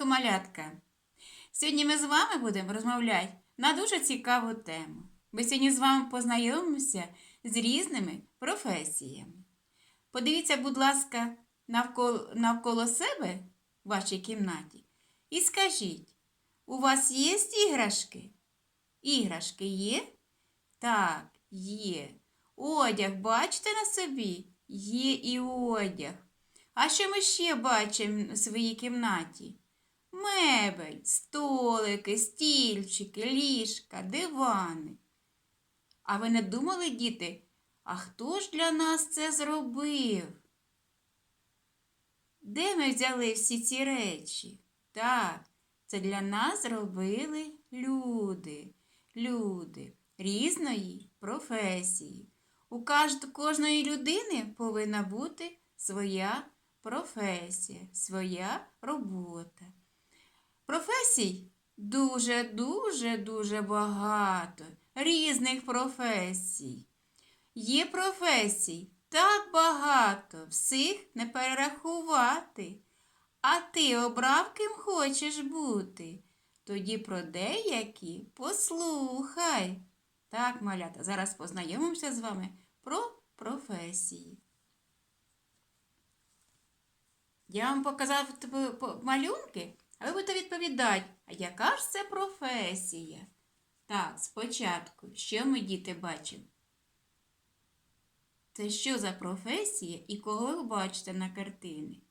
ранку, малятка! Сьогодні ми з вами будемо розмовляти на дуже цікаву тему. Ми сьогодні з вами познайомимося з різними професіями. Подивіться, будь ласка, навколо, навколо себе в вашій кімнаті і скажіть, у вас є іграшки? Іграшки є? Так, є. Одяг бачите на собі? Є і одяг. А що ми ще бачимо в своїй кімнаті? Мебель, столики, стільчики, ліжка, дивани. А ви не думали, діти, а хто ж для нас це зробив? Де ми взяли всі ці речі? Так, це для нас зробили люди, люди різної професії. У кожної людини повинна бути своя професія, своя робота. Професій дуже, дуже, дуже багато різних професій. Є професій так багато, всіх не перерахувати. А ти обрав ким хочеш бути. Тоді про деякі послухай. Так, малята, зараз познайомимося з вами про професії. Я вам показав типу, малюнки, а ви будете відповідати, а яка ж це професія? Так, спочатку, що ми діти бачимо? Це що за професія і кого ви бачите на картині?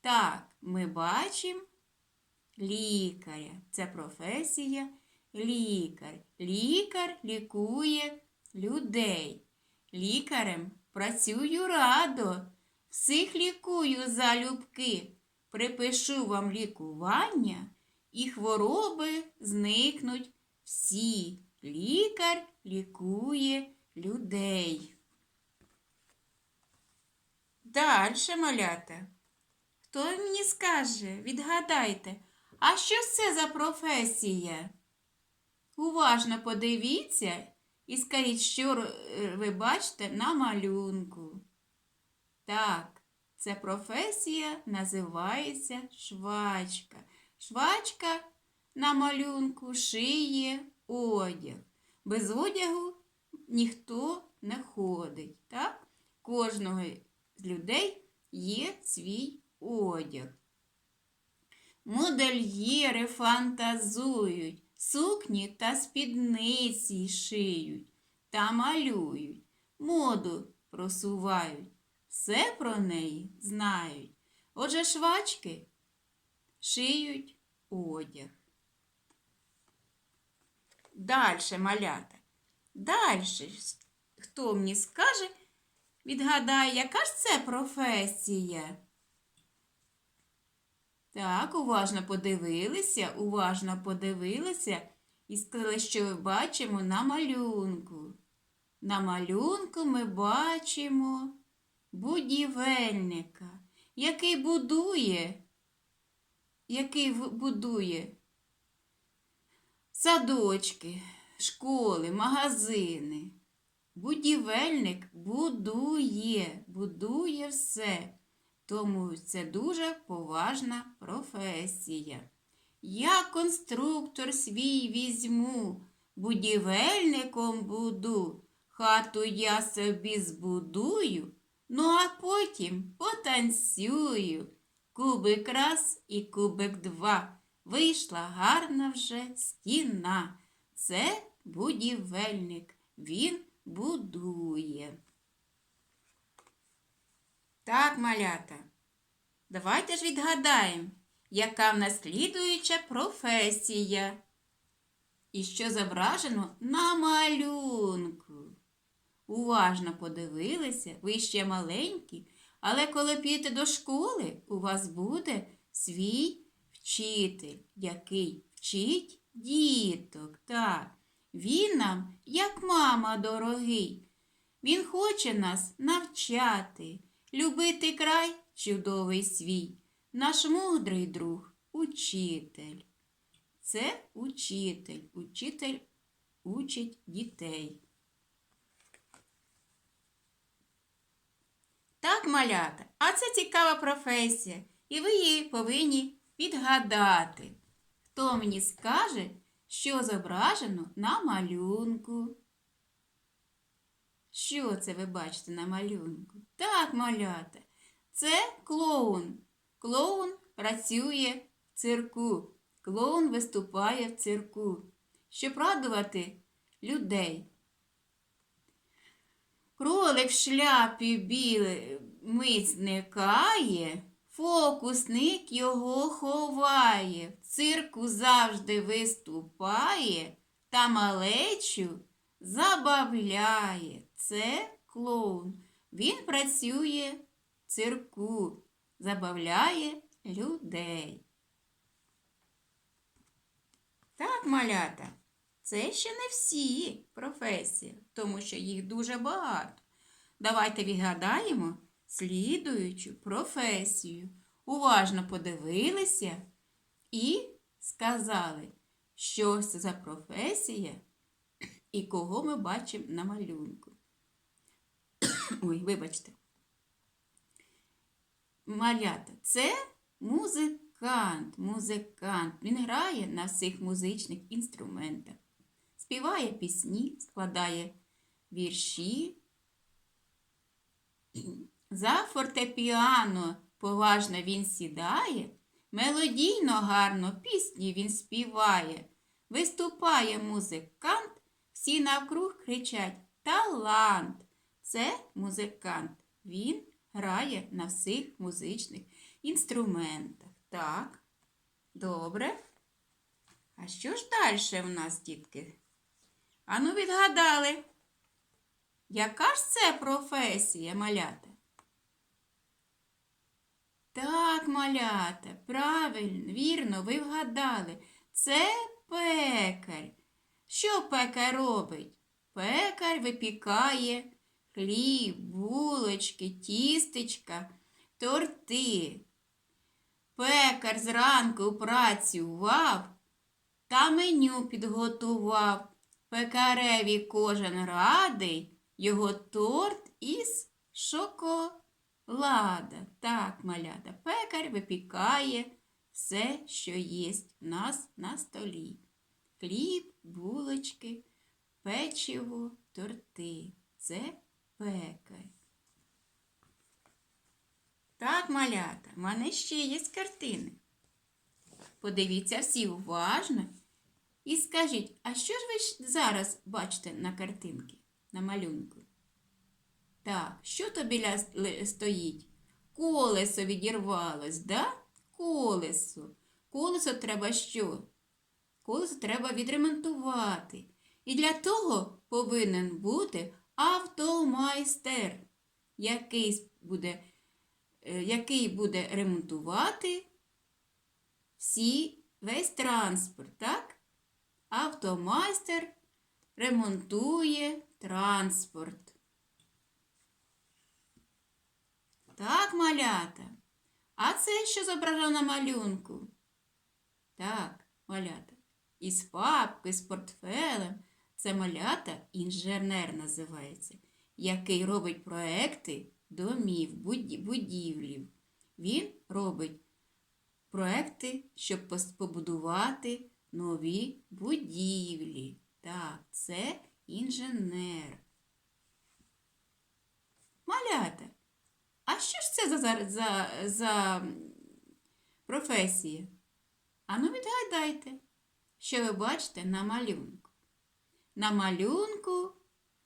Так, ми бачимо лікаря. Це професія лікар. Лікар лікує людей. Лікарем працюю радо. Всіх лікую залюбки. Припишу вам лікування, і хвороби зникнуть всі. Лікар лікує людей. Дальше, малята. Хто мені скаже, відгадайте, а що це за професія? Уважно подивіться і скажіть, що ви бачите на малюнку. Так, ця професія називається швачка. Швачка на малюнку шиє одяг. Без одягу ніхто не ходить. Так? Кожного з людей є свій одяг. Модельєри фантазують, сукні та спідниці шиють та малюють, моду просувають, все про неї знають. Отже, швачки шиють одяг. Дальше малята. Дальше. Хто мені скаже, відгадає, яка ж це професія? Так, уважно подивилися, уважно подивилися і сказали, що ми бачимо на малюнку. На малюнку ми бачимо будівельника, який будує, який будує садочки, школи, магазини. Будівельник будує, будує все. Тому це дуже поважна професія. Я конструктор свій візьму, будівельником буду, хату я собі збудую, ну а потім потанцюю. Кубик раз і кубик два. Вийшла гарна вже стіна. Це будівельник, він будує. Так, малята, давайте ж відгадаємо, яка в нас слідуюча професія. І що зображено на малюнку. Уважно подивилися, ви ще маленькі, але коли підете до школи, у вас буде свій вчитель, який вчить діток. Так, він нам, як мама дорогий, він хоче нас навчати, любити край чудовий свій, наш мудрий друг, учитель. Це учитель. Учитель учить дітей. Так, малята, а це цікава професія, і ви її повинні підгадати. Хто мені скаже, що зображено на малюнку? Що це ви бачите на малюнку? Так, малята, це клоун. Клоун працює в цирку. Клоун виступає в цирку, щоб радувати людей. Кролик в шляпі білий мить зникає, фокусник його ховає, в цирку завжди виступає та малечу забавляє. Це клоун. Він працює в цирку, забавляє людей. Так, малята, це ще не всі професії, тому що їх дуже багато. Давайте відгадаємо слідуючу професію. Уважно подивилися і сказали, що це за професія і кого ми бачимо на малюнку. Ой, вибачте. Малята, це музикант, музикант. Він грає на всіх музичних інструментах, співає пісні, складає вірші. За фортепіано поважно він сідає, мелодійно гарно пісні він співає. Виступає музикант, всі навкруг кричать Талант! Це музикант. Він грає на всіх музичних інструментах. Так, добре. А що ж далі в нас, дітки? Ану, відгадали. Яка ж це професія, малята? Так, малята, правильно, вірно, ви вгадали. Це пекар. Що пекар робить? Пекар випікає хліб, булочки, тістечка, торти. Пекар зранку працював та меню підготував. Пекареві кожен радий його торт із шоколада. Так, малята, пекар випікає все, що є в нас на столі. Хліб, булочки, печиво, торти. Це пекар. Так, малята, в мене ще є картини. Подивіться всі уважно і скажіть, а що ж ви зараз бачите на картинці, на малюнку? Так, що то біля стоїть? Колесо відірвалось, да? Колесо. Колесо треба що? Колесо треба відремонтувати. І для того повинен бути автомайстер, який буде, е, який буде ремонтувати всі, весь транспорт, так? Автомайстер ремонтує транспорт. Так, малята. А це що зображено на малюнку? Так, малята. Із папки, з портфелем. Це малята інженер називається, який робить проекти домів, буді- будівлів. Він робить проекти, щоб побудувати нові будівлі. Так, це інженер. Малята. А що ж це за, за, за, професія? Ану, відгадайте, що ви бачите на малюнку. На малюнку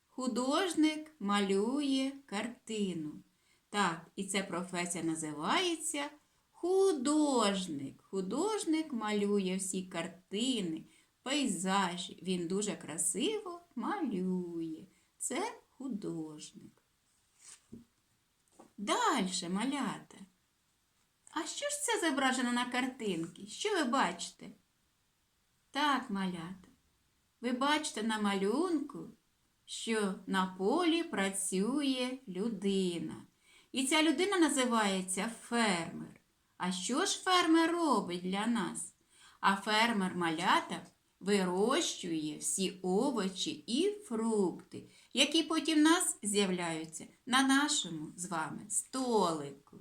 художник малює картину. Так, і ця професія називається художник. Художник малює всі картини, пейзажі. Він дуже красиво малює. Це художник. Дальше, малята. А що ж це зображено на картинці? Що ви бачите? Так, малята. Ви бачите на малюнку, що на полі працює людина. І ця людина називається фермер. А що ж фермер робить для нас? А фермер малята вирощує всі овочі і фрукти, які потім в нас з'являються на нашому з вами столику.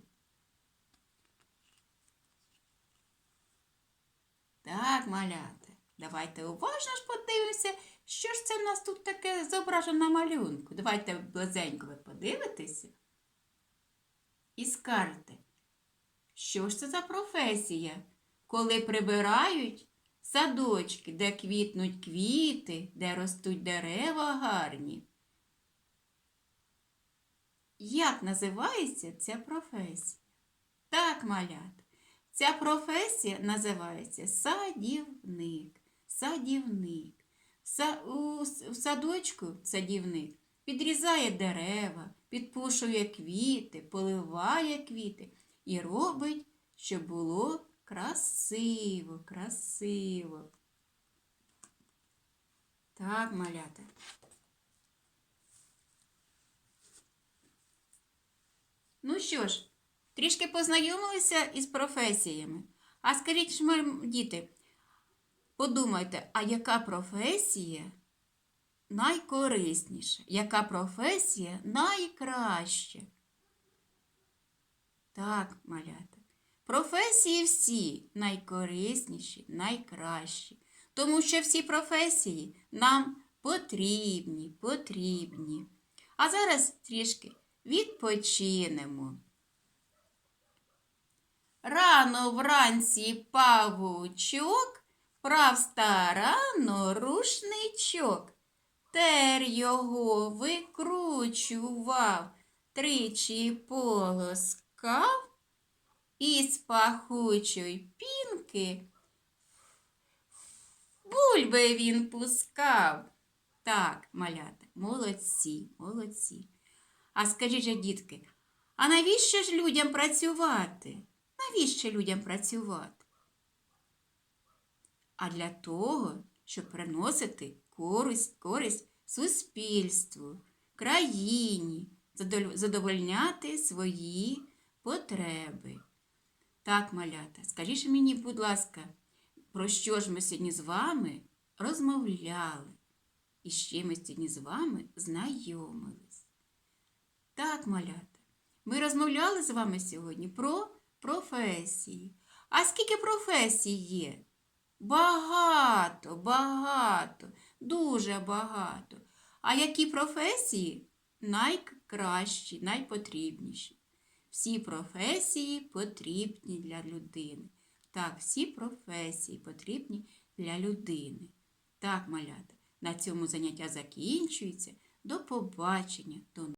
Так, малята. Давайте уважно ж подивимося, що ж це в нас тут таке зображено на малюнку. Давайте близенько ви подивитеся і скажете, що ж це за професія, коли прибирають садочки, де квітнуть квіти, де ростуть дерева гарні. Як називається ця професія? Так, малята. Ця професія називається садівник. Садівник. Са, у, садочку садівник підрізає дерева, підпушує квіти, поливає квіти і робить, щоб було красиво, красиво. Так, малята. Ну що ж, трішки познайомилися із професіями. А скажіть діти, подумайте, а яка професія найкорисніша? Яка професія найкраща? Так, малята. Професії всі найкорисніші, найкращі. Тому що всі професії нам потрібні, потрібні. А зараз трішки відпочинемо. Рано вранці павучок прав старанно рушничок. Тер його викручував, тричі полоскав, із пахучої пінки бульби він пускав. Так, малята, молодці, молодці. А скажіть же, дітки, а навіщо ж людям працювати? Навіщо людям працювати? А для того, щоб приносити користь, користь суспільству, країні, задовольняти свої потреби. Так, малята, скажіть мені, будь ласка, про що ж ми сьогодні з вами розмовляли? І чим ми сьогодні з вами знайомились? Так, малята, ми розмовляли з вами сьогодні про професії. А скільки професій є? Багато, багато, дуже багато. А які професії найкращі, найпотрібніші? Всі професії потрібні для людини. Так, всі професії потрібні для людини. Так, малята, на цьому заняття закінчується. До побачення. До